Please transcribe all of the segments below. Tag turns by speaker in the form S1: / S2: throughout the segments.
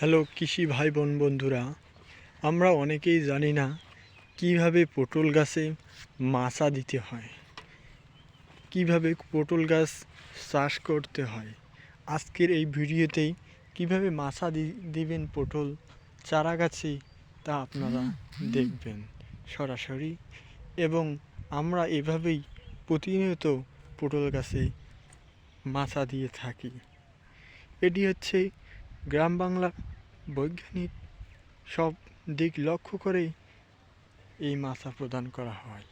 S1: Hello কৃষি ভাই বোন বন্ধুরা, আমরা অনেকেই জানি না কীভাবে পটল গাছে মাচা দিতে হয়, কীভাবে পটল গাছ চাষ করতে হয়। আজকের এই ভিডিওতেই কীভাবে দি- দিবেন পটল, চারা গাছে তা আপনারা দেখবেন সরাসরি। এবং আমরা এভাবেই প্রতিনিয়ত পটল গাছে মাচা দিয়ে থাকি। এটি হচ্ছে গ্রাম বাংলার বৈজ্ঞানিক সব দিক লক্ষ্য করেই এই মাছা প্রদান করা হয়।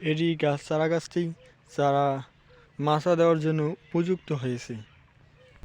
S1: এটি গাছ চারা গাছটি চারা মাচা দেওয়ার জন্য উপযুক্ত হয়েছে।